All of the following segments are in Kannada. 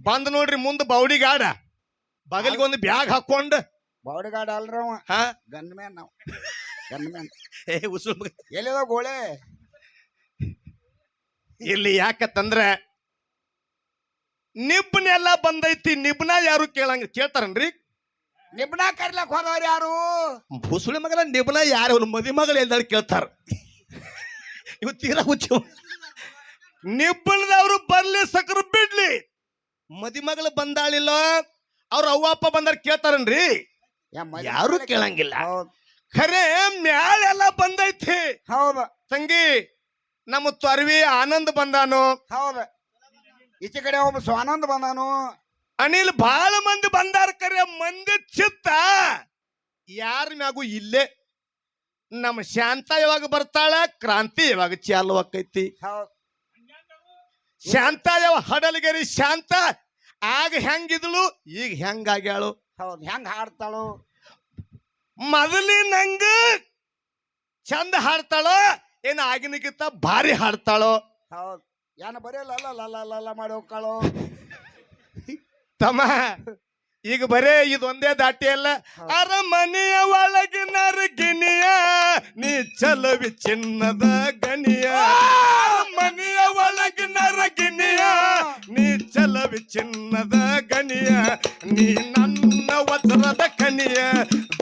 ಬಂದ್ ನೋಡ್ರಿ ಮುಂದ್ ಬೌಡಿಗಾಡ ಬಗಲಿಗೆ ಒಂದು ಬ್ಯಾಗ್ ಹಾಕೊಂಡ್ ಬೌಡಿ ಗಾಡ ಅವ. ಹಾ? ಗನ್ ಮ್ಯಾನ್ ನಾವು ಗನ್ ಮ್ಯಾನ್. ಏ ಉಸು ಮಗ. ಎಲ್ಲಿದ ಗೋಳೆ? ಇಲ್ಲಿ ಯಾಕತ್ತಂದ್ರ ನಿಬ್ನೆಲ್ಲ ಬಂದೈತಿ ನಿಬ್ನ ಯಾರು ಕೇಳಂಗ ಕೇಳ್ತಾರನ್ರಿ? ನಿಬ್ನ ಕರ್ಲಕ್ ಹೋದವ್ರು ಯಾರು? ಬುಸುಳಿ ಮಗನ ನಿಬ್ನ ಯಾರು? ಮದಿ ಮಗಳ ಎಲ್ಲಾರು ಕೇಳ್ತಾರ. ಇವ್ ತೀರಾ ಹುಚ್ಚು. ನಿಬ್ಬಣದವ್ರು ಬರ್ಲಿ ಸಕ್ರ ಬಿಡ್ಲಿ. ಮದಿ ಮಗಳು ಬಂದಾಳಿಲ್ಲ ಅವ್ರ ಅವ್ವ ಅಪ್ಪ ಬಂದಾರ ಕೇಳ್ತಾರನ್ರಿ? ಯಾರು ಕೇಳಂಗಿಲ್ಲ. ಖರೆ ಮ್ಯಾಳೆಲ್ಲ ಬಂದೈತಿ. ಹೌದು. ತಂಗಿ ನಮ್ಮ ತ್ವರ್ವಿ ಆನಂದ್ ಬಂದಾನು. ಹೌದು. ಈಚೆ ಕಡೆ ಒಬ್ಬ ಸ್ವಾನಂದ್ ಬಂದಾನು. ಅನಿಲ್ ಬಹಳ ಮಂದಿ ಬಂದಾರ ಕರೆ ಮಂದಿ ಚಿತ್ತ. ಯಾರ ಮ್ಯಾಗೂ ಇಲ್ಲೇ. ನಮ್ಮ ಶಾಂತ ಯಾವಾಗ ಬರ್ತಾಳ ಕ್ರಾಂತಿ ಯಾವಾಗ ಚಾಲು ಆಕೈತಿ ಹೌದ್. ಶಾಂತ ಯಾವ ಹಡಲಗೆರಿ ಶಾಂತ ಆಗ ಹೆಂಗಿದ್ಳು ಈಗ ಹೆಂಗಾಗ್ಯಾಳು? ಹೌದು ಹೆಂಗ್ ಹಾಡ್ತಾಳು? ಮೊದಲಿನಂಗ ಚಂದ ಹಾಡ್ತಾಳೋ ಏನ್ ಆಗಿನಕ್ಕಿಂತ ಭಾರಿ ಹಾಡ್ತಾಳೋ? ಹೌದು. ಏನ ಬರೀ ಲಲ್ಲ ಲಲ್ಲ ಲಲ್ಲ ಮಾಡಿ ಹೋಗ್ತಾಳು? ತಮ್ಮ ಈಗ ಬರೇ ಇದೊಂದೇ ದಾಟಿ ಅಲ್ಲ. ಅರಮನೆಯ ಒಳಗಿನ ಗಿನಿಯ ನೀ ಚಲವಿ ಚಿನ್ನದ ಗಣಿಯ. ಮನೆಯ ಚಿನ್ನದ ಗಣಿಯ ನೀ ನನ್ನ ವಜ್ರದ ಕನಿಯ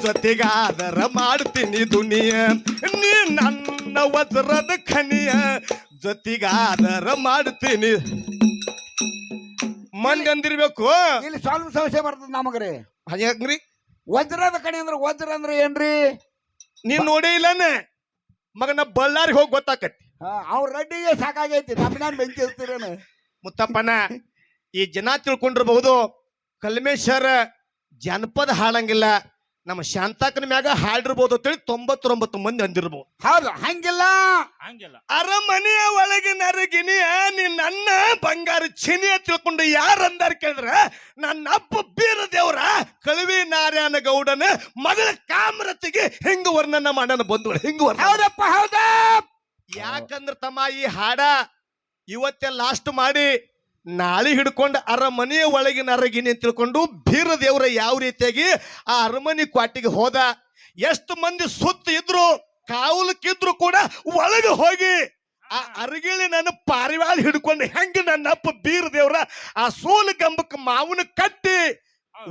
ಜೊತೆಗಾದರ ಮಾಡ್ತೀನಿ ದುನಿಯ. ನೀ ನನ್ನ ವಜ್ರದ ಖನಿಯ ಜೊತೆಗಾದರ ಮಾಡ್ತೀನಿ. ಮಂದಿ ಅಂದಿರ್ಬೇಕು ಇಲ್ಲಿ ಸ್ವಲ್ಪ ಸಮಸ್ಯೆ ಬರ್ತದ ನಮಗ್ರಿ. ಹೆಂಗ್ರಿ. ವಜ್ರದ ಕಣಿ ಅಂದ್ರೆ ವಜ್ರ ಅಂದ್ರೆ ಏನ್ರಿ? ನೀನ್ ನೋಡೇ ಇಲ್ಲನೆ. ಮಗನ ಬಳ್ಳಾರಿ ಹೋಗಿ ಗೊತ್ತಾಕತಿ ಹಾ, ಅವ್ರ ರೆಡ್ಡಿಗೆ ಸಾಕಾಗೈತಿ. ನಮ್ಮನ್ನ ಬೆಂಕಿ ಇರ್ತೀರೇನು ಮುತ್ತಪ್ಪನ ಈ ಜನ ತಿಳ್ಕೊಂಡಿರಬಹುದು ಕಲ್ಮೇಶ್ವರ ಜನಪದ ಹಾಡಂಗಿಲ್ಲ ನಮ್ಮ ಶಾಂತಾಕನ ಮ್ಯಾಗ ಹಾಡಿರ್ಬೋದು ಅಂತೇಳಿ ತೊಂಬತ್ತೊಂಬತ್ತು ಮಂದಿ ಅಂದಿರ್ಬೋದು. ಹೌದು ಹಂಗಿಲ್ಲ. ಹಂಗಿಲ್ಲ. ಅರಮನೆಯ ಒಳಗೆ ನರಗಿನಿಯ ನೀ ನನ್ನ ಬಂಗಾರ ಚಿನಿಯ ತಿಳ್ಕೊಂಡು ಯಾರು ಅಂದಾರ ಕೇಳಿದ್ರ ನನ್ನ ಅಪ್ಪ ಬೀರ ದೇವ್ರ ಕಳುವಿ ನಾರಾಯಣ ಗೌಡನ ಮಗಳ ಕಾಮ್ರತ್ತಿಗೆ ಹೆಂಗ ವರ್ಣನ ಮಾಡನ ಬಂದು ಹೆಂಗ ಹೌದಪ್ಪ ಹೌದಾ. ಯಾಕಂದ್ರ ತಮ್ಮ ಈ ಹಾಡ ಇವತ್ತೆ ಲಾಸ್ಟ್ ಮಾಡಿ ನಾಳೆ ಹಿಡ್ಕೊಂಡು ಅರಮನೆಯ ಒಳಗಿನ ಅರಗಿನಿ ಅಂತ ತಿಳ್ಕೊಂಡು ಬೀರ ದೇವರ ಯಾವ ರೀತಿಯಾಗಿ ಆ ಅರಮನೆ ಕ್ವಾಟಿಗೆ ಹೋದ. ಎಷ್ಟು ಮಂದಿ ಸುತ್ತ ಇದ್ರು ಕಾವಲಕ್ಕಿದ್ರು ಕೂಡ ಒಳಗೆ ಹೋಗಿ. ಆ ಅರಗಿಳಿ ನನ್ನ ಪಾರಿವಾಳ ಹಿಡ್ಕೊಂಡು ಹೆಂಗೆ ನನ್ನ ಅಪ್ಪ ಬೀರ ದೇವ್ರ ಆ ಸೋಲು ಗಂಬಕ್ಕೆ ಮಾವನ ಕಟ್ಟಿ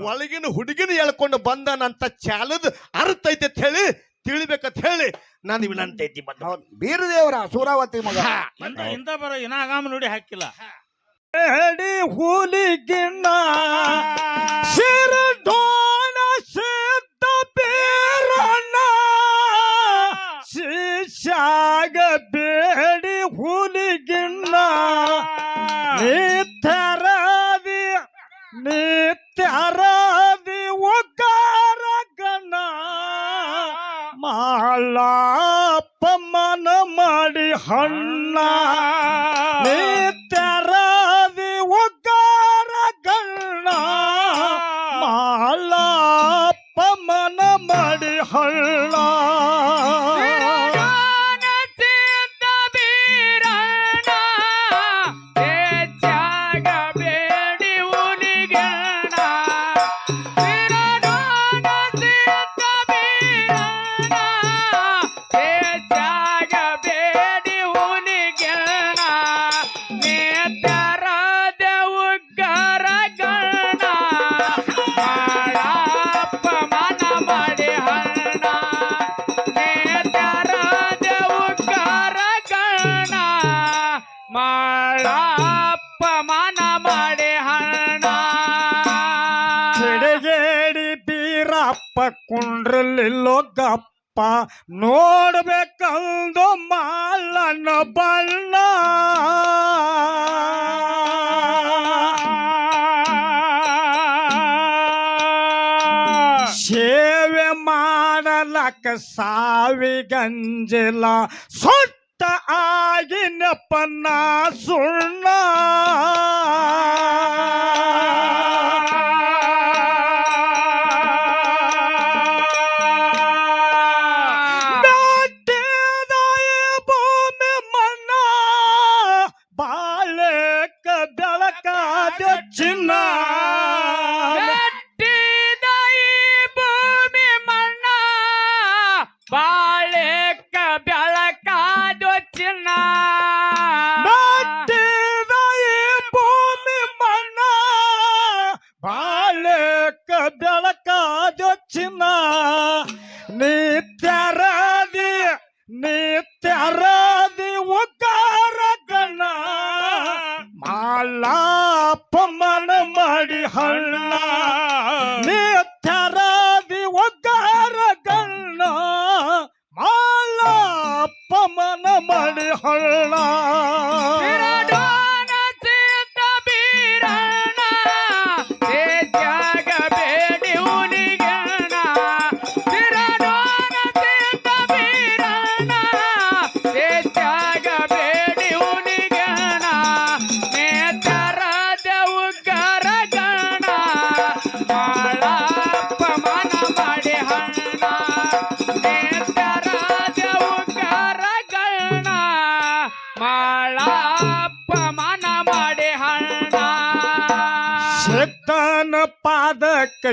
ಒಳಗಿನ ಹುಡುಗಿನ ಎಳ್ಕೊಂಡು ಬಂದನಂತ ಚಾಲದ ಅರ್ಥ ಐತೆ ಅಂತ ಹೇಳಿ ತಿಳಿಬೇಕಂತ ಹೇಳಿ ನಾನು ವಿನಂತಿ ಐತಿ ಬಂದ. ಬೀರದೇವರ ಸೂರಾವತಿ ಮಗ. ಇಂದ ಇಂತ ಬರ ಇನಾಗಾಮ ನೋಡಿ ಹಾಕಿಲ್ಲ. ಬೇಡಿ ಹುಲಿಗಿನ್ನ ಶಿರಡೋಣ ಸಿದ್ಧ ಬೇರಣ್ಣ ಶಿಷ್ಯಾಗ ಬೇಡಿ ಹುಲಿಗಿನ್ನ ನಿತ್ಯರಾದಿ ನಿತ್ಯರಾದಿ ಬೀರಪ್ಪ ಕುಂಡ್ರಲಿಲ್ಲೋ ಗಪ್ಪ ನೋಡ್ಬೇಕಂದು ಮಾಲನ ಬಣ್ಣ. ಸೇವೆ ಮಾಡಲಕ್ಕ ಸಾವಿಗಂಜಿಲ್ಲ ಸೊಟ್ಟ ಆಗಿನಪ್ಪನ ಸುಣ್ಣ. تعرف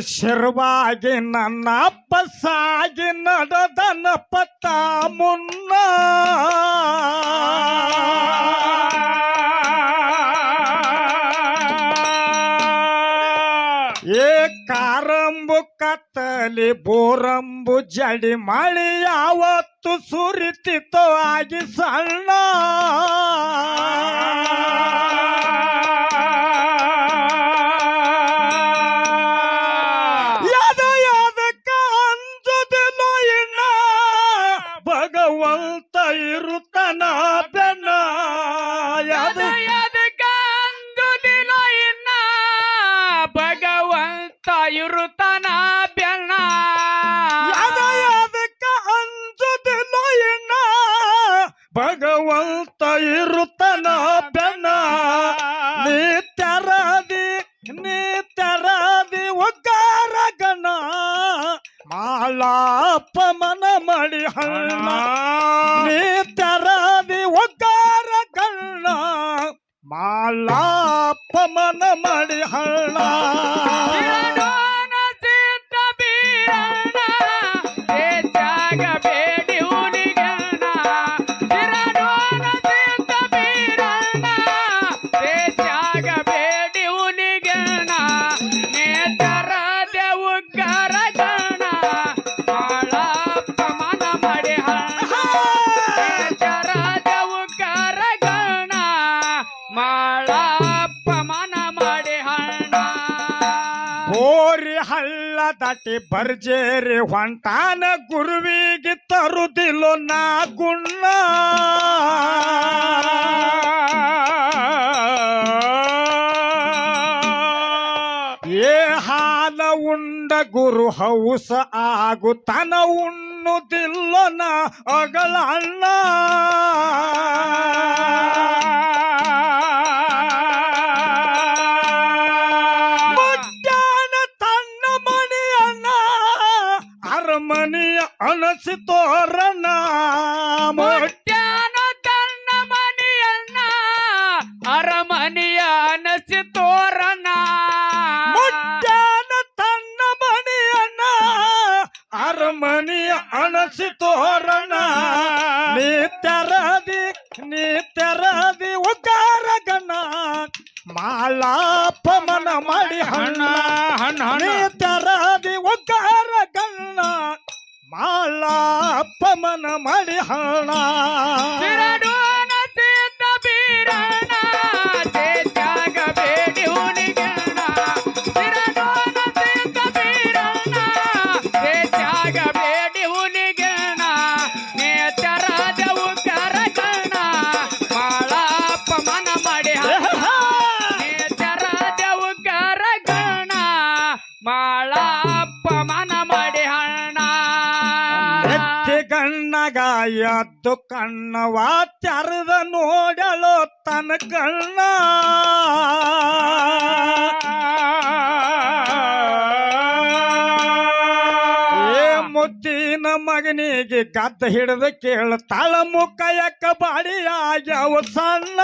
ಶರ್ವಾಗಿ ನನ್ನ ಪಸಾಗಿ ನಡೆದನ ಪತ್ತ ಮುನ್ನ. ಏ ಕಾರಂಬು ಕತ್ತಲಿ ಬೋರಂಬು ಜಡಿ ಮಳಿ ಯಾವತ್ತು ಸುರಿತಿತ್ತು ಆಗಿ ಸಣ್ಣ. ತಾಯುರುತನ ಹೊಂಟಾನ ಗುರುವಿಗೆ ತರುದಿಲ್ಲೋ ನಾ ಗುಣ್ಣ. ಏ ಹಾಲ ಉಂಡ ಗುರು ಹೌಸ ಆಗುತ್ತಾನ ಉಣ್ಣುದಿಲ್ಲೋ ನಾ ಅಣ್ಣ மனசு தோரணா ಕಣ್ಣ. ಏ ಮುದ್ದಿನ ಮಗನಿಗೆ ಗದ್ದ ಹಿಡಿದ ಕೇಳ್ತಾಳ ಮುಖಯಕ್ಕ ಬಾಡಿಯಾಗ್ಯಾವ ಸಣ್ಣ?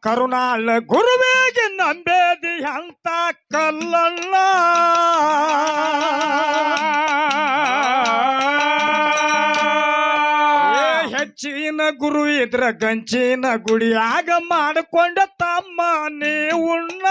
ಕರುಣಾಳ ಗುರುವೇಗೆ ನಂಬೇದಿ ಅಂತ ಕಲ್ಲಲ್ಲ. ಏ ಹೆಚ್ಚಿನ ಗುರು ಇದ್ರ ಗಂಚಿನ ಗುಡಿಯಾಗ ಮಾಡಿಕೊಂಡ ತಮ್ಮ ನೀ ಹೋಗುವುದಕ್ಕ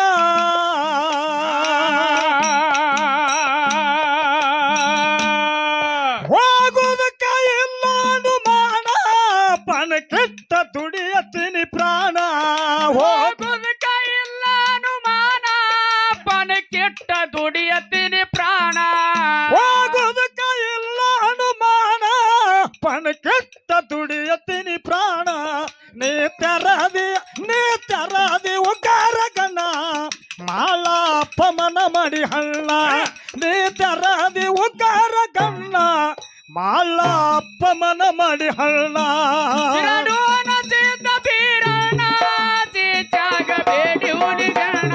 ಮಾಡಿ ಹಳ್ಳ ನೀ ಉಕಾರ ಕಣ್ಣ ಮಾಳ ಮನ ಮಾಡಿ ಚಾಗ ಬೇಡಿ ಹುಲಿಗಣ್ಣ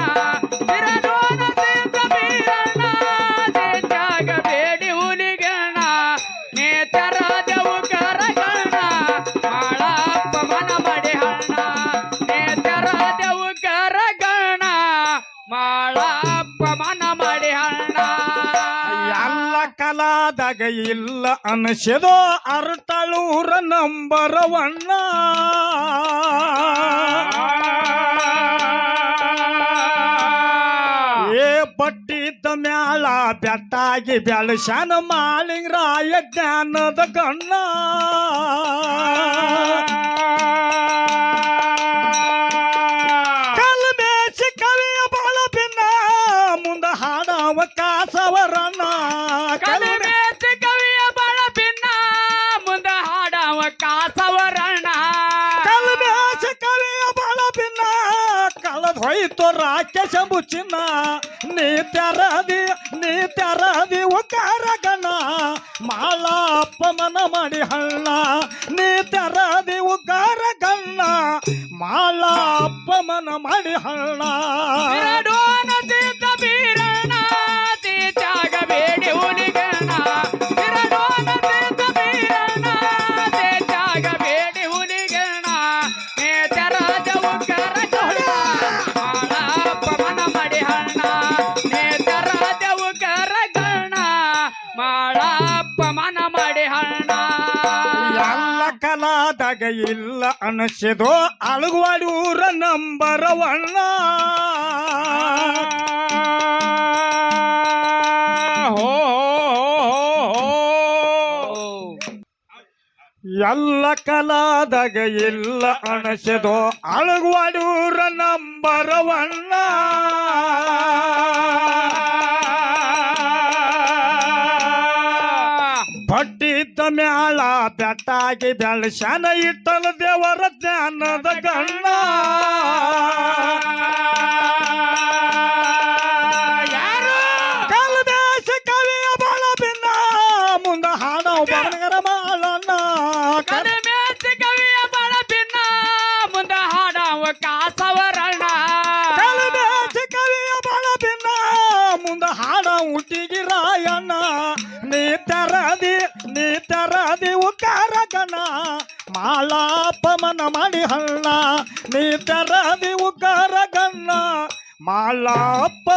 ಹಣ್ಣ ಎಲ್ಲ ಕಲಾದಾಗ ಇಲ್ಲ ಅನಸದೋ ಅರ್ತಳೂರ ನಂಬರ ಒಣ್ಣ ಏ ಬಟ್ಟಿದ್ದ ಮ್ಯಾಳ ಬೆಟ್ಟಾಗಿ ಬೆಳಶಾನ ಮಾಳಿಂಗ್ರಾಯ ಜ್ಞಾನದ ಗಣ್ಣ. ಹೋಯ್ತು ರಾಕ್ಷಸ ಮುಚ್ಚಿನ ನೀ ತೆರದಿ ನೀ ತೆರದಿ ಉಗ್ಗಾರಗಣ ಮಾಳ ಅಪಮನ ಮಾಡಿ ಹಳ್ಳ, ನೀ ತೆರದಿ ಉಗ್ಗಾರಗಣ್ಣ ಮಾಳ ಅಪಮನ ಮಾಡಿ ಹಳ್ಳ. ಅನಸದೋ ಅಳಗುವಾಡೂರ ನಂಬರವಣ್ಣ ನಂಬರ ಒಣ್ಣ ಎಲ್ಲ ಕಲಾದಾಗ ಇಲ್ಲ ಅನಸದೋ ನಂಬರ ಊರ ಮ್ಯಾಳ ಬೆಟ್ಟಾಗಿ ಬೆಳಶಾನ ಇಟ್ಟಲ ದೇವರ ಜ್ಞಾನದ ಗಣ್ಣ ಕವಿಯ ಬಾಳ ಭಿನ್ನ ಮುಂದ ಹಾಡವ ಬರಗರ ಮಾಳಣ್ಣ ಕಲ್- ಕಡಿಮೆ ಕವಿಯ ಬಳ ಭಿನ್ನ ಮುಂದ ಹಾಡವ ಕಾಸವರಣ್ಣ ಮಾಲಾಪಮನ ಮಾಡಿ ಹಳ್ಳ ನೀ ಉಗ್ಗಾರ ಗಣ್ಣ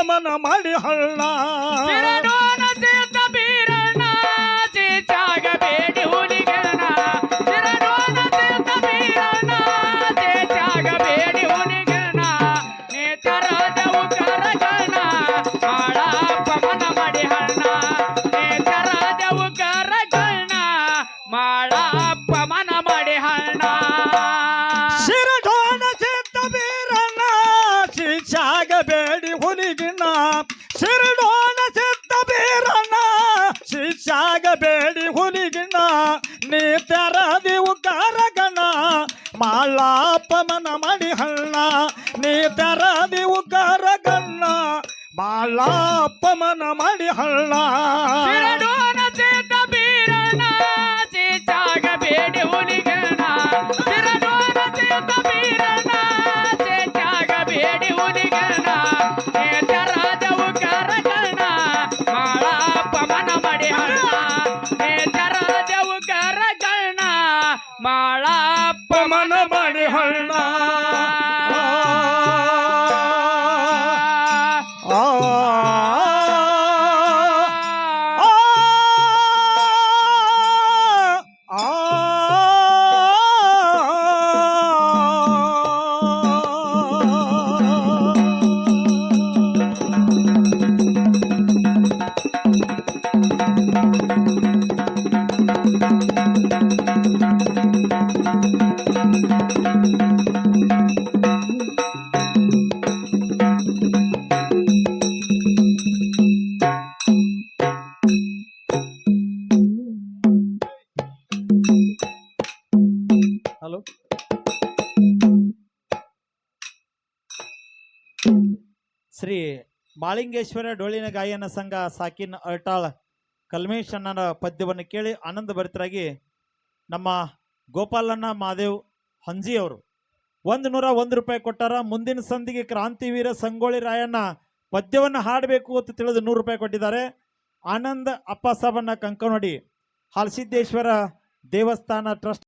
ಮನ ಮಾಡಿ ಸಿದ್ಧ ಬೀರಣ್ಣ ಚೀಚಾಗ ಬೇಡಿ ಕರಗಣ ಮಾಡಿ ಹಳ್ಳ. ಮಡಿ ಹಣ್ಣ ಹಲೋ? ಶ್ರೀ ಮಾಳಿಂಗೇಶ್ವರ ಡೋಳಿನ ಗಾಯನ ಸಂಘ ಸಾಕಿನ್ ಅರ್ಟಾಳ್ ಕಲ್ಮೇಶ್ ಅಣ್ಣನ ಪದ್ಯವನ್ನು ಕೇಳಿ ಆನಂದ ಭರಿತರಾಗಿ ನಮ್ಮ ಗೋಪಾಲಣ್ಣ ಮಾದೇವ್ ಹಂಜಿ ಅವರು. ಒಂದು ನೂರ ಒಂದು ರೂಪಾಯಿ ಕೊಟ್ಟಾರ, ಮುಂದಿನ ಸಂಧಿಗೆ ಕ್ರಾಂತಿವೀರ ಸಂಗೊಳ್ಳಿ ರಾಯಣ್ಣ ಪದ್ಯವನ್ನು ಹಾಡಬೇಕು ಅಂತ ತಿಳಿದು ನೂರು ರೂಪಾಯಿ ಕೊಟ್ಟಿದ್ದಾರೆ. ಆನಂದ್ ಅಪ್ಪ ಸಾಬಣ್ಣ ಕಂಕನೋಡಿ, ಹಾಲಸಿದ್ದೇಶ್ವರ ದೇವಸ್ಥಾನ ಟ್ರಸ್ಟ್